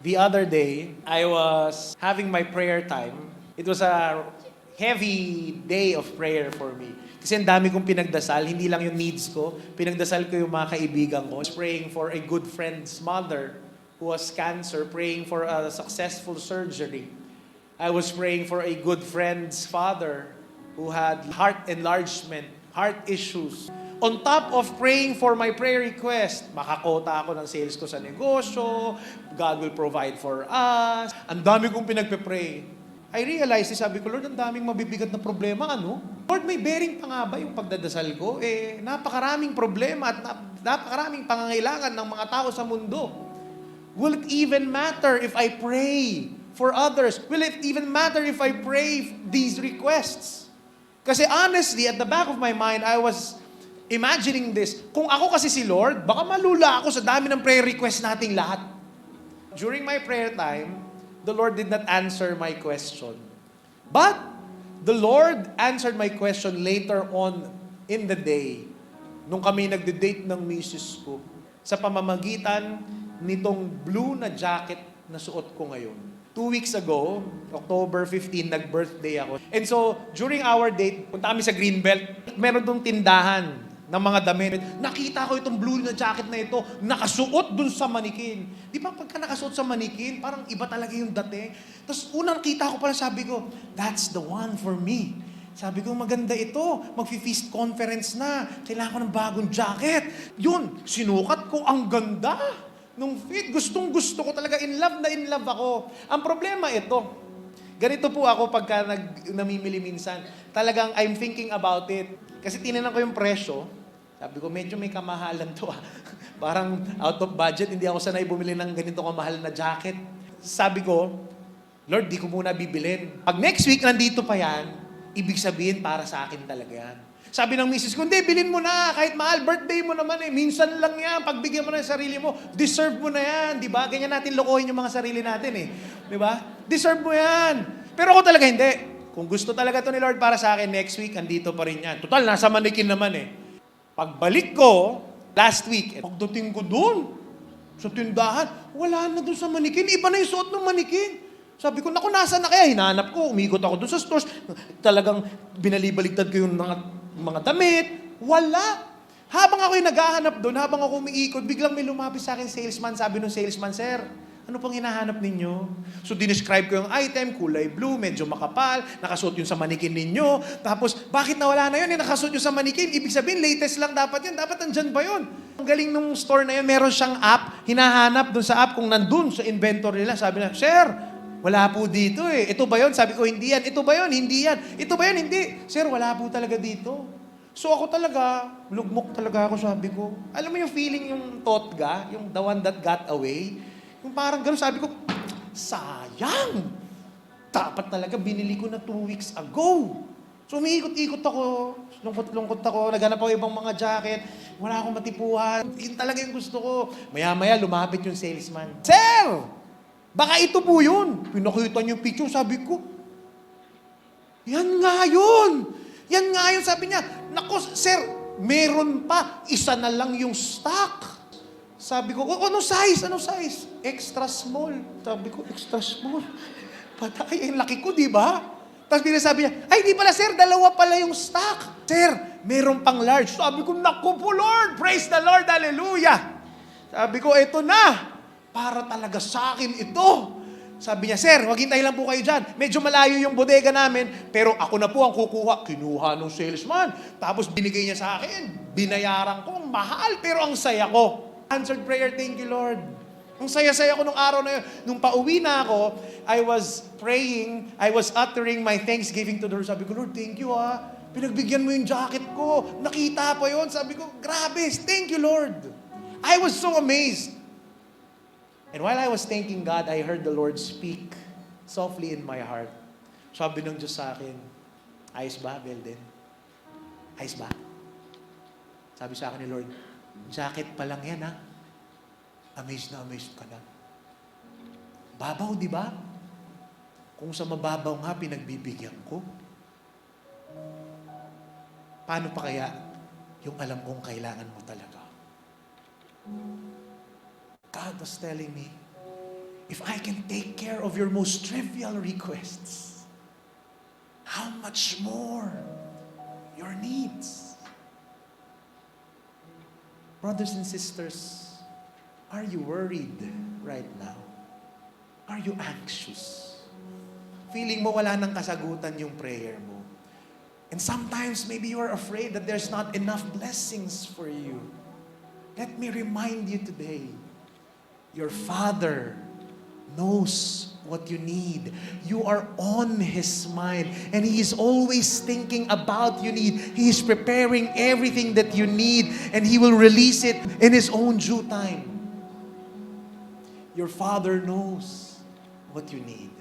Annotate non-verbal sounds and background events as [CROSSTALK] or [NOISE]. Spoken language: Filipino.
The other day, I was having my prayer time. It was a heavy day of prayer for me. Kasi ang dami kong pinagdasal, hindi lang yung needs ko, pinagdasal ko yung mga kaibigan ko. I was praying for a good friend's mother who has cancer, praying for a successful surgery. I was praying for a good friend's father who had heart enlargement, heart issues. On top of praying for my prayer request, makakota ako ng sales ko sa negosyo, God will provide for us. Ang dami kong pinagpe-pray. I realized, sabi ko, Lord, ang daming mabibigat na problema, ano? Lord, may bearing pa nga ba yung pagdadasal ko? Eh, napakaraming problema at nap- napakaraming pangangailangan ng mga tao sa mundo. Will it even matter if I pray for others? Will it even matter if I pray these requests? Kasi honestly, at the back of my mind, I was imagining this. Kung ako kasi si Lord, baka malula ako sa dami ng prayer request nating lahat. During my prayer time, the Lord did not answer my question. But the Lord answered my question later on in the day nung kami nagde-date ng misis ko sa pamamagitan nitong blue na jacket na suot ko ngayon. Two weeks ago, October 15, nag-birthday ako. And so, during our date, punta kami sa Greenbelt, meron dong tindahan ng mga damit. Nakita ko itong blue na jacket na ito, nakasuot dun sa manikin. Di ba pagka nakasuot sa manikin, parang iba talaga yung dating. Tapos unang kita ko pala, sabi ko, that's the one for me. Sabi ko, maganda ito. Magfi-feast conference na. Kailangan ko ng bagong jacket. Yun, sinukat ko. Ang ganda. Nung fit, gustong gusto ko talaga. In love na in love ako. Ang problema ito, ganito po ako pagka nag, namimili minsan. Talagang I'm thinking about it. Kasi tinignan ko yung presyo. Sabi ko, medyo may kamahalan to ah. [LAUGHS] Parang out of budget, hindi ako sanay bumili ng ganito kamahal na jacket. Sabi ko, Lord, di ko muna bibilin. Pag next week nandito pa yan, ibig sabihin para sa akin talaga yan. Sabi ng misis ko, hindi, bilin mo na. Kahit mahal, birthday mo naman eh. Minsan lang yan. Pagbigyan mo na yung sarili mo, deserve mo na yan. Di ba? Ganyan natin lokohin yung mga sarili natin eh. Di ba? Deserve mo yan. Pero ako talaga hindi. Kung gusto talaga to ni Lord para sa akin, next week, andito pa rin yan. Total, nasa manikin naman eh. Pagbalik ko, last week, eh, pagdating ko doon, sa tindahan, wala na doon sa manikin. Iba na yung suot ng manikin. Sabi ko, naku, nasa na kaya? Hinanap ko, umikot ako doon sa stores. Talagang binalibaligtad ko yung mga, mga damit. Wala. Habang ako'y naghahanap doon, habang ako umiikot, biglang may lumapit sa akin salesman. Sabi ng salesman, Sir, ano pang hinahanap ninyo? So, dinescribe ko yung item, kulay blue, medyo makapal, nakasuot yun sa manikin ninyo. Tapos, bakit nawala na yun? Eh, nakasuot yun sa manikin. Ibig sabihin, latest lang dapat yun. Dapat andyan ba yun? Ang galing nung store na yun, meron siyang app, hinahanap dun sa app kung nandun sa inventory nila. Sabi na, Sir, wala po dito eh. Ito ba yun? Sabi ko, hindi yan. Ito ba yun? Hindi yan. Ito ba yun? Hindi. Sir, wala po talaga dito. So ako talaga, lugmok talaga ako, sabi ko. Alam mo yung feeling yung totga, yung the one that got away? Yung parang gano'n, sabi ko, sayang! Dapat talaga binili ko na two weeks ago. So umiikot-ikot ako, lungkot-lungkot ako, naghanap ako ibang mga jacket, wala akong matipuhan. Yun talaga yung gusto ko. Maya-maya, lumapit yung salesman. Sir! Baka ito po yun. Pinakita niyo yung picture, sabi ko, yan nga yun! Yan nga yun, sabi niya. Nako, sir, meron pa. Isa na lang yung stock. Sabi ko, oh, ano size? Ano size? Extra small. Sabi ko, extra small. Patay, ang laki ko, di ba? Tapos sabi niya, ay, di pala, sir, dalawa pala yung stock. Sir, meron pang large. Sabi ko, naku po, Lord! Praise the Lord! Hallelujah! Sabi ko, eto na. Para talaga sa akin ito. Sabi niya, Sir, wag hintayin lang po kayo dyan. Medyo malayo yung bodega namin, pero ako na po ang kukuha. Kinuha ng salesman. Tapos binigay niya sa akin. Binayaran ko, mahal, pero ang saya ko. Answered prayer, thank you, Lord. Ang saya-saya ko nung araw na yun. Nung pauwi na ako, I was praying, I was uttering my thanksgiving to the Lord. Sabi ko, Lord, thank you ah. Pinagbigyan mo yung jacket ko. Nakita pa yon. Sabi ko, grabe, thank you, Lord. I was so amazed. And while I was thanking God, I heard the Lord speak softly in my heart. Sabi ng Diyos sa akin, ayos ba, Belden? Ayos ba? Sabi sa akin ni Lord, jacket pa lang yan ha. Amazed na amazed ka na. Babaw, di ba? Kung sa mababaw nga, pinagbibigyan ko. Paano pa kaya yung alam kong kailangan mo talaga? God was telling me, if I can take care of your most trivial requests, how much more your needs? Brothers and sisters, are you worried right now? Are you anxious? Feeling mo wala nang kasagutan yung prayer mo. And sometimes maybe you are afraid that there's not enough blessings for you. Let me remind you today, your Father knows what you need. You are on His mind, and He is always thinking about you need. He is preparing everything that you need, and He will release it in His own due time. Your Father knows what you need.